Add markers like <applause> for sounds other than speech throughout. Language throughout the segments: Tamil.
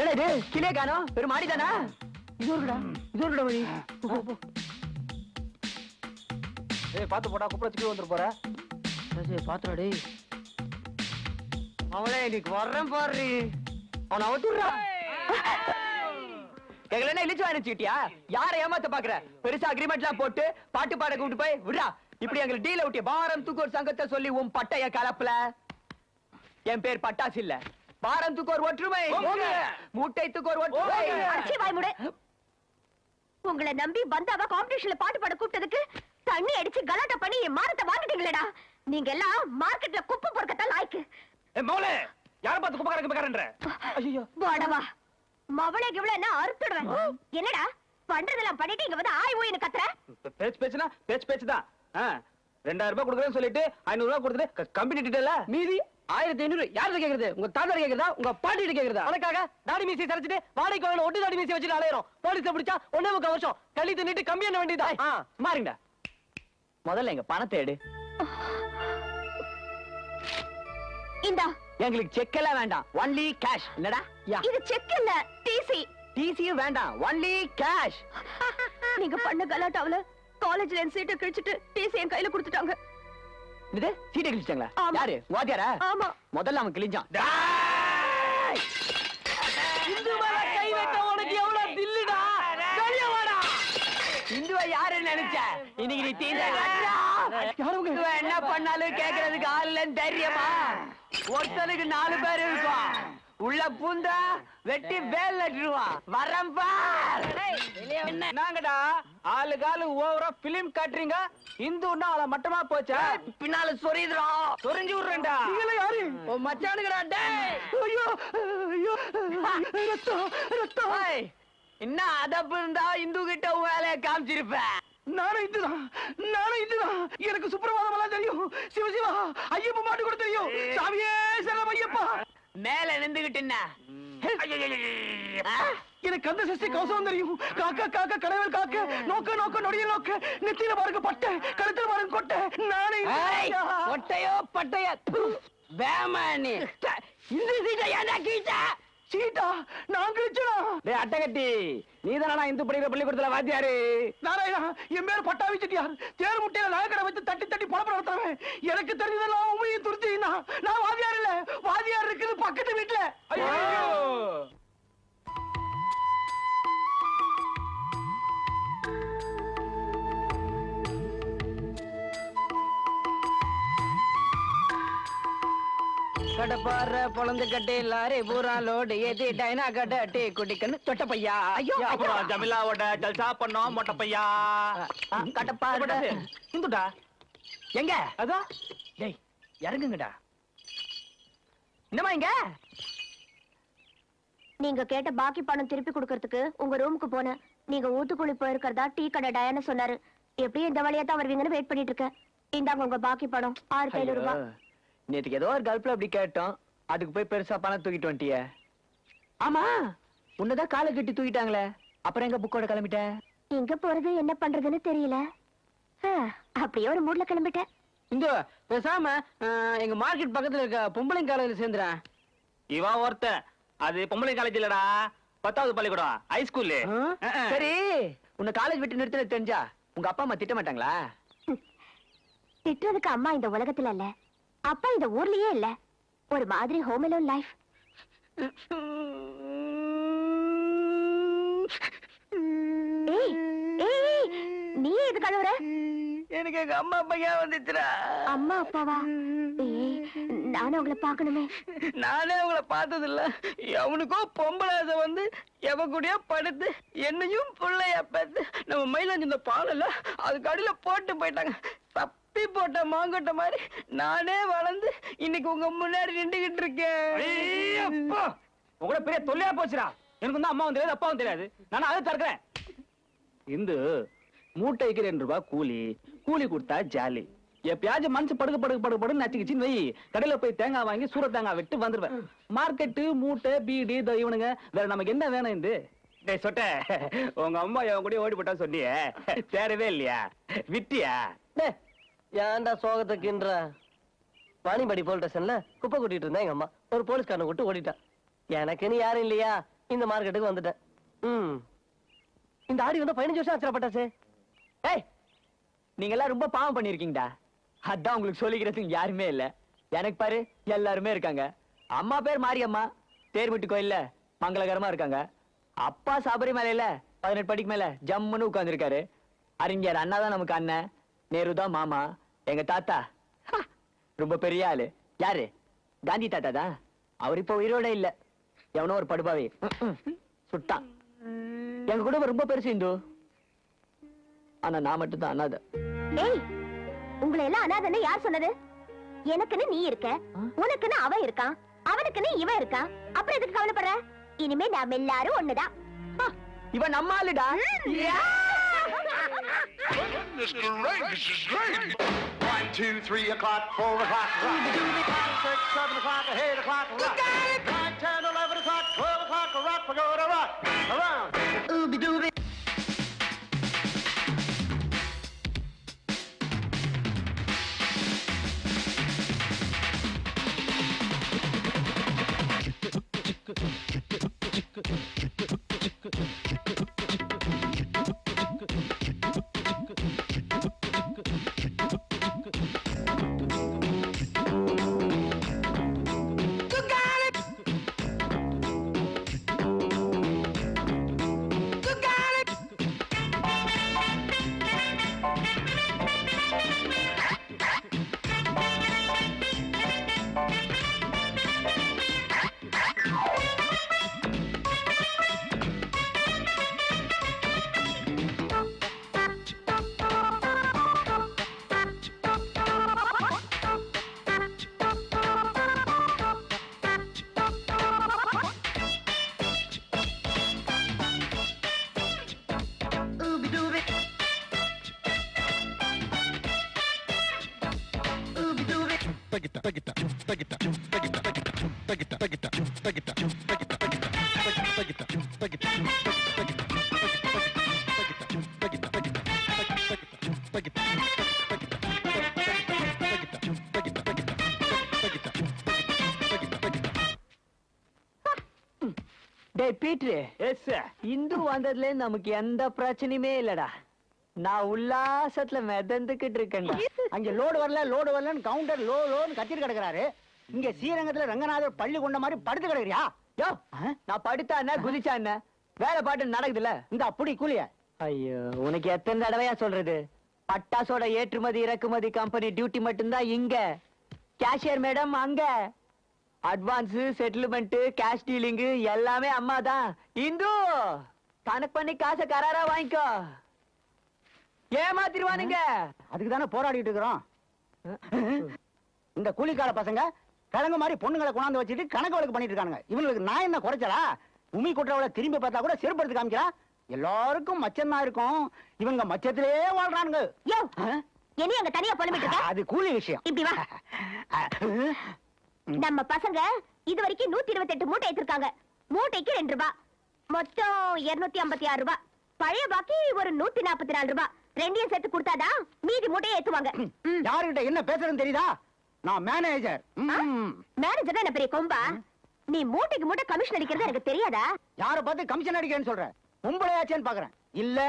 இது கிளியே காணோம் பெரும் மாடிதானா இது ஒருடா இது ஒருடா வழி. ஏய் பாத்து போடா குப்புற சிக்கி வந்துரு போற. சரி பாத்துடா டேய். அவளே இன்னைக்கு வர்றேன் பாரு. அவனை அவுத்துடுறா. எங்களை இழிச்சு அனுப்பிச்சிட்டியா யார ஏமாத்த பாக்குற? பெருசா அக்ரிமெண்ட் எல்லாம் போட்டு பாட்டு பாட கூப்பிட்டு போய் விடுறா. இப்படி எங்களுக்கு டீல விட்டிய பாரம் தூக்கோர் சங்கத்தை சொல்லி உன் பட்டைய கலப்பல. என் பேர் பட்டாசு இல்ல. பாரம் தூக்கோர் ஒற்றுமை. மூட்டை தூக்கோர் ஒற்றுமை. அடிச்சு வாய் மூடு. உங்களை நம்பி வந்தாவ காம்படிஷன்ல பாட்டு பாட கூப்பிட்டதுக்கு தண்ணி அடிச்சு கலாட்டா பண்ணி என் மானத்தை வாங்கிட்டீங்களேடா. நீங்க எல்லாம் மார்க்கெட்ல குப்பை பொறுக்கத்தான் லாய்க்கு. மௌலே யார பாத்து குப்பை கறக்க கறன்ற ஐயோ வாடவா மவளை கிவளை என்ன அறுத்துடுவேன்? என்னடா? பண்றதெல்லாம் பண்ணிட்டு இங்க வந்து ஆய் ஊயின்னு கத்துற? பேச்சு பேச்சுனா பேச்சு பேச்சு தான் ரெண்டாயிரம் ரூபாய் கொடுக்குறேன்னு சொல்லிட்டு ஐநூறு ரூபாய் கொடுத்துட்டு கம்பெனி டீட்டெயில மீதி? ஆயிரத்தி ஐநூறு யார்கிட்ட கேக்குறது? உங்க தாத்தா கேக்குறதா? உங்க பாட்டி கேக்குறதா? உனக்காக தாடி மீசி சரிச்சிட்டு வாடகைக்கு வாங்கின ஒட்டு தாடி மீசி வச்சுட்டு அலையிறோம். போலீஸ் பிடிச்சா ஒன்னே முக்கால் வருஷம். கழி தின்னுட்டு கம்மி பண்ண வேண்டியதா ஆ, மாறுங்கடா முதல்ல எங்க பணத்தை எடு. இந்தா. எங்களுக்கு செக் எல்லாம் வேண்டாம். ஒன்லி கேஷ் என்னடா? யா. இது செக் இல்ல டிசி டிசியும் வேண்டாம். ஒன்லி கேஷ் <laughs> நீங்க பண்ண கலாட்டாவுல காலேஜ்ல என் சீட்டை கிழிச்சிட்டு டிசி என் கையில கொடுத்துட்டாங்க. இது சீட்டை கிழிச்சிட்டாங்களா? ஆமா. யாரு? வாத்தியாரா? ஆமா. முதல்ல அவன் கிழிஞ்சான். இந்துவ யாருன்னு நினைச்ச? இன்னைக்கு நீ இந்துவ என்ன பண்ணாலும் கேக்குறதுக்கு ஆள் இல்லைன்னு தைரியமா? ஒருத்தனுக்கு நாலு பேர் இருக்கும். உள்ள பூந்தா வெட்டி வேல் நட்டுருவான் வரம்பா என்னங்கடா ஆளுக்கு ஆளு ஓவரா பிலிம் காட்டுறீங்க. இந்துன்னா அவளை மட்டமா போச்சா? பின்னால சொரியுதுறோம் சொரிஞ்சு விடுறேன்டா. யாரு? உன் மச்சானுக்குடா டேய். ஐயோ ஐயோ ரத்தம் ரத்தம். என்ன அதப்பு இருந்தா இந்து கிட்ட வேலையை காமிச்சிருப்ப? நானும் இந்துதான். நானும் இந்துதான். எனக்கு சுப்பிரபாதம் எல்லாம் தெரியும். சிவ சிவா ஐயப்ப மாட்டு கூட தெரியும் சாமியே சரணம் ஐயப்பா. மேல நின்றுகிட்டு என்ன ஆ? எனக்கு சஷ்டி கவசம் தெரியும் காக்கா காக்கா கடவுள் காக்க நோக்க நோக்க நொடிய நோக்க நெத்தியில பாருங்க பட்டை கழுத்துல பாருங்க கொட்டை நானே ஏய், ஒட்டையோ பட்டையோ ச்ச, இந்த சீட்டை ஏன்டா கீட்ட சீட்டா நான் கிழிச்சனா டேய் அட்டகட்டி நீ தானடா இந்து படிக்கிற பள்ளிக்கூடத்துல வாத்தியாரு நாராயணா என் பேர் பட்டா வச்சுட்டியார் தேர் முட்டையில நகைக்கடை வச்சு தட்டி தட்டி பழப்ப நடத்துறவன் எனக்கு தெரிஞ்சதெல்லாம் உண்மையும் துருத்தினா நான் கடப்பாற பொழந்து கட்டி லாரி பூரா லோடு ஏத்தி டைனா கட்ட டீ குடிக்கன்னு தொட்ட பையா ஐயோ அப்புறம் ஜமிலாவோட ஜல்சா பண்ணோம் மொட்டை பையா கடப்பாற. இந்துடா. எங்க? அதோ. டேய் இறங்குங்கடா. என்னமா இங்க? நீங்க கேட்ட பாக்கி பணம் திருப்பி கொடுக்கறதுக்கு உங்க ரூமுக்கு போனேன். நீங்க ஊத்துக்குழி போயிருக்கிறதா டீ கடை டயான்னு சொன்னாரு. எப்படியும் இந்த வழியா தான் வருவீங்கன்னு வெயிட் பண்ணிட்டு இருக்கேன். இந்தாங்க உங்க பாக்கி பணம் ஆயிரத்தி ஐநூறு ரூபாய். நேத்துக்கு ஏதோ ஒரு கல்ப்ல அப்படி கேட்டோம். அதுக்கு போய் பெருசா பணம் தூக்கிட்டு வந்துட்டிய. ஆமா உன்னதான் காலை கட்டி தூக்கிட்டாங்களே. அப்புறம் எங்க புக்கோட கிளம்பிட்ட எங்க போறது என்ன பண்றதுன்னு தெரியல. ஆ, அப்படியே ஒரு மூட்ல கிளம்பிட்டேன். இந்த பேசாம எங்க மார்க்கெட் பக்கத்துல இருக்க பொம்பளைங்க காலேஜ்ல சேர்ந்துறேன். இவன் ஒருத்தன். அது பொம்பளை காலேஜ் இல்லடா. பத்தாவது பள்ளிக்கூடம் ஹைஸ்கூல்லு சரி. உன்னை காலேஜ் விட்டு நிறுத்தின தெரிஞ்சா உங்க அப்பா அம்மா திட்ட மாட்டாங்களா? திட்டுறதுக்கு அம்மா இந்த உலகத்துல இல்ல. அப்பா இந்த ஊர்லயே இல்ல. ஒரு மாதிரி ஹோம் அலோன் லைஃப் நீ எது கழுவுற எனக்கு எங்க அம்மா அப்பா ஏன் வந்துச்சுடா? அம்மா அப்பாவா? ஏய் நானும் உங்களை பார்க்கணுமே. நானே அவங்கள பார்த்தது இல்ல அவனுக்கோ பொம்பளை ஆசை வந்து எவ கூடயோ படுத்து என்னையும் பிள்ளைய பார்த்து நம்ம மயிலாஞ்சி இந்த பால் இல்ல அதுக்கு அடியில போட்டு போயிட்டாங்க. தப்பி போட்ட மாங்கொட்ட மாதிரி நானே வளர்ந்து இன்னைக்கு உங்க முன்னாடி நின்றுகிட்டு இருக்கேன். உங்களோட பெரிய தொல்லையா போச்சுடா. எனக்கு வந்து அம்மாவும் தெரியாது அப்பாவும் தெரியாது. நானும் அதை தடுக்கிறேன் இந்து மூட்டைக்கு ரெண்டு ரூபாய் கூலி. கூலி கொடுத்தா ஜாலி. எப்பயாச்சும் மனசு படுக்க படுக்க படுக்க படுக்க நச்சுக்கிச்சின்னு வை. கடையில போய் தேங்காய் வாங்கி சூர தேங்காய் விட்டு வந்துருவேன். மார்க்கெட்டு மூட்டை பீடி இவனுங்க. வேற நமக்கு என்ன வேணும் இந்த சொட்ட. உங்க அம்மா என் கூட ஓடி போட்டா சொன்னியே. தேரவே இல்லையா? விட்டியா? ஏன்டா சோகத்தை கின்ற வாணிபடி போல் ஸ்டேஷன்ல குப்பை கொட்டிட்டு இருந்தா எங்க அம்மா. ஒரு போலீஸ்காரனை விட்டு ஓடிட்டான். எனக்குன்னு யாரும் இல்லையா? இந்த மார்க்கெட்டுக்கு வந்துட்டேன். ம். இந்த ஆடி வந்து பதினஞ்சு வருஷம் ஆச்சுடா பட்டாசு ஏய் நீங்க எல்லாம் ரொம்ப பாவம் பண்ணிருக்கீங்கடா அதான் உங்களுக்கு சொல்லிக்கிறதுக்கு யாருமே இல்ல. எனக்கு பாரு எல்லாருமே இருக்காங்க. அம்மா பேர் மாரியம்மா. தேர்விட்டு கோயில்ல மங்களகரமா இருக்காங்க. அப்பா சபரிமலையில பதினெட்டு படிக்கு மேல ஜம்முன்னு உட்காந்துருக்காரு அறிஞர் அண்ணா தான் நமக்கு அண்ணன். நேரு தான் மாமா. எங்க தாத்தா. ரொம்ப பெரிய ஆளு. யாரு? காந்தி தாத்தா தான். அவர் இப்ப உயிரோட இல்ல. எவனோ ஒரு படுபாவி. சுட்டான். எங்க குடும்பம் ரொம்ப பெருசு இந்து. ஆனா நான் மட்டும் தான் அனாதை உங்களை எல்லாம் அனாதன்னு யார் சொன்னது எனக்குன்னு நீ இருக்க உனக்குன்னு அவன் இருக்கான் அவனுக்குன்னு இவன் இருக்கான் அப்புறம் எதுக்கு கவலைப்படுற இனிமே நாம எல்லாரும் ஒண்ணுதான் இவன் நம்ம ஆளுடா Goodness gracious, great! One, two, three o'clock, four o'clock, rock. Five, six, seven o'clock, eight o'clock, rock. Nine, ten, eleven o'clock, twelve o'clock, rock. We're gonna rock around. டேய் பீட்ரு எஸ் இந்து வந்ததுல நமக்கு எந்த பிரச்சனையுமே இல்லடா. நான் உல்லாசத்துல மிதந்துகிட்டு இருக்கேன்டா. அங்க லோடு வரல லோடு வரலன்னு கவுண்டர் லோ லோன்னு கத்திட்டு கிடக்குறாரு. இங்க ஸ்ரீரங்கத்துல ரங்கநாதர் பள்ளி கொண்ட மாதிரி படுத்து கிடக்குறியா? யோ நான் படுத்தா என்ன குதிச்சா என்ன? வேலை பாட்டு நடக்குதுல்ல இந்த அப்படி கூலிய. ஐயோ உனக்கு எத்தனை தடவையா சொல்றது? பட்டாசோட ஏற்றுமதி இறக்குமதி கம்பெனி டியூட்டி மட்டும்தான் இங்க. கேஷியர் மேடம் அங்க. அட்வான்ஸ் செட்டில்மெண்ட் கேஷ் டீலிங் எல்லாமே அம்மா தான் இந்து கணக்கு பண்ணி காசை கராரா வாங்கிக்கோ. ஏமாத்திருவானுங்க அதுக்கு தானே போராடிட்டு இருக்கிறோம். இந்த கூலிக்கார பசங்க கிழங்கு மாதிரி பொண்ணுங்களை கொண்டாந்து வச்சுட்டு கணக்கு வழக்கு பண்ணிட்டு இருக்கானுங்க. இவங்களுக்கு நான் என்ன குறைச்சலா? உமி கொட்டுறவள திரும்பி பார்த்தா கூட செருப்படுத்து காமிக்கிறா? எல்லாருக்கும் மச்சம் தான் இருக்கும். இவங்க மச்சத்திலே வாழ்றானுங்க. யோ? என்ன அங்க தனியா புலம்பிட்டு இருக்க? அது கூலி விஷயம். இப்படி வா. நம்ம பசங்க இது வரைக்கும் நூத்தி இருபத்தி எட்டு மூட்டை எடுத்திருக்காங்க. மூட்டைக்கு ரெண்டு ரூபாய் மொத்தம் இருநூத்தி ஐம்பத்தி ஆறு ரூபாய் பழைய பாக்கி ஒரு நூத்தி நாற்பத்தி நாலு ரூபாய் ரெண்டையும் சேர்த்து கொடுத்தாதான் மீதி மூட்டையை ஏத்துவாங்க. யாருகிட்ட என்ன பேசுறதுன்னு தெரியுதா? நான் மேனேஜர் மேனேஜர் என்ன பெரிய கொம்பா? நீ மூட்டைக்கு மூட்டை கமிஷன் அடிக்கிறது எனக்கு தெரியாதா? யார பார்த்து கமிஷன் அடிக்கிறேன்னு சொல்ற? பொம்பளையாச்சேன்னு பாக்குறேன். இல்ல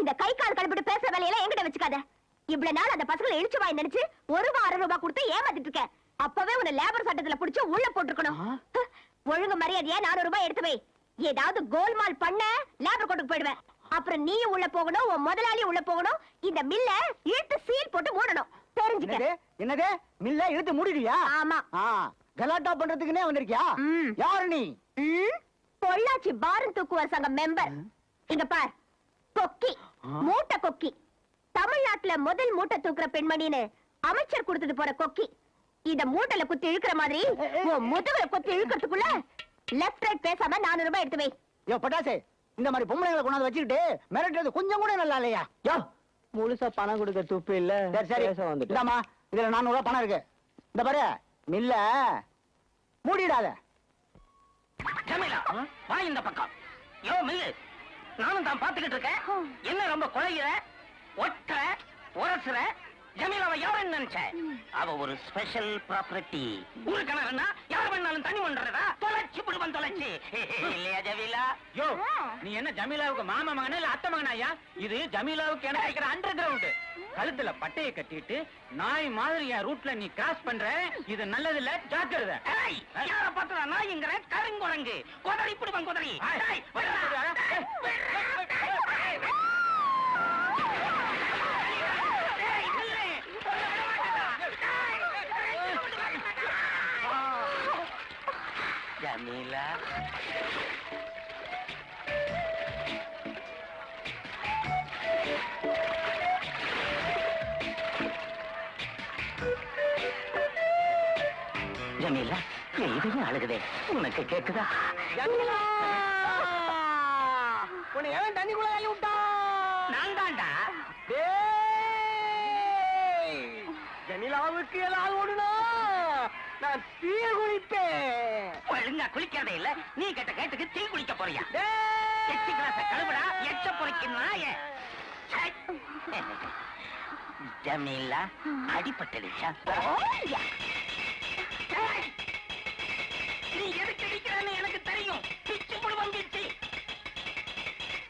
இந்த கை கால் கழுப்பிட்டு பேசுற வேலையெல்லாம் என்கிட்ட வச்சுக்காத. இவ்வளவு நாள் அந்த பசங்களை இழிச்சு வாய் நினைச்சு ஒரு அரை ரூபாய் கொடுத்து ஏமாத்திட்டு இருக்க அப்பவே உன்னை லேபர் சட்டத்துல புடிச்சு உள்ள போட்டுருக்கணும்? ஒழுங்கு மரியாதையா நானூறு ரூபாய் எடுத்து வை. ஏதாவது கோல்மால் பண்ண லேபர் கோட்டுக்கு போயிடுவேன். அப்புறம் நீயும் உள்ள போகணும் உன் முதலாளியும் உள்ள போகணும். இந்த மில்ல இழுத்து சீல் போட்டு மூடணும். தெரிஞ்சுக்க. என்னது? என்னது? மில்ல இழுத்து மூடிடுவியா? ஆமா. ஆ கலாட்டா பண்றதுக்குனே வந்திருக்கியா. யாரு நீ? பொள்ளாச்சி பாரம் தூக்குவார் சங்க மெம்பர். இங்க பார். கொக்கி. மூட்டை கொக்கி. தமிழ்நாட்டுல முதல் மூட்டை தூக்குற பெண்மணின்னு அமைச்சர் கொடுத்துட்டு போற கொக்கி. இத மூட்டையில குத்தி இழுக்கிற மாதிரி முதுகுல குத்தி இழுக்கிறதுக்குள்ள லெஃப்ட் ரைட் பேசாம நானூறு ரூபாய் எடுத்து வை. பட்டாசே. இந்த மாதிரி பொம்பளைங்களை கொண்டாந்து வச்சுக்கிட்டு மிரட்டுறது கொஞ்சம் கூட நல்லா இல்லையா? யோ! முழுசா பணம் கொடுக்க துப்பு இல்ல. சரி சரி. இதுல நானூறு ரூபாய் பணம் இருக்கு. இந்த பாரு மில்ல. மூடிடாத. வா இந்த பக்கம். யோ மில்லு நானும் தான் பாத்துக்கிட்டு இருக்கேன். என்ன ரொம்ப குழைகிற ஒட்டுற உரசுற? ஜமீலாவை யாருன்னு நினைச்ச? அவ ஒரு ஸ்பெஷல் ப்ராப்பர்ட்டி ஒரு கிணறுனா யார் வேணாலும் தண்ணி பண்றதா தொலைச்சு விடுவன் தொலைச்சு. இல்லையா ஜமீலா? யோ நீ என்ன ஜமீலாவுக்கு மாமா மகனா இல்ல அத்தை மகனா ஐயா? இது ஜமீலாவுக்கு எனக்கு இருக்கிற அண்டர் கிரவுண்ட் கழுத்துல பட்டையை கட்டிட்டு நாய் மாதிரி என் ரூட்ல நீ கிராஸ் பண்ற. இது நல்லது இல்ல ஜாக்கிரதை. ஏய், யார பார்த்தா நாய்ங்கிற கருங்குரங்கு. குதறி பிடிவன் குதறி. ஏய், அழுகுதே. உனக்கு கேக்குதா? உன்னை எவன் தண்ணிக்குள்ள தள்ளி விட்டா? நான் தான்டா ஜமீலாவுக்கு ஏதாவது ஒண்ணுனா நான் தீய குளிப்பேன். ஒழுங்கா குளிக்கிறதே இல்ல. நீ கேட்ட கேட்டுக்கு தீ குளிக்க போறியா? எச்சி கிளாஸ கழுவுடா. எச்ச பொறுக்கி நாய. ச்சை. <laughs> ஜமீலா அடிபட்டுடுச்சா? நீ எதுக்கு அடிக்கிறான்னு எனக்கு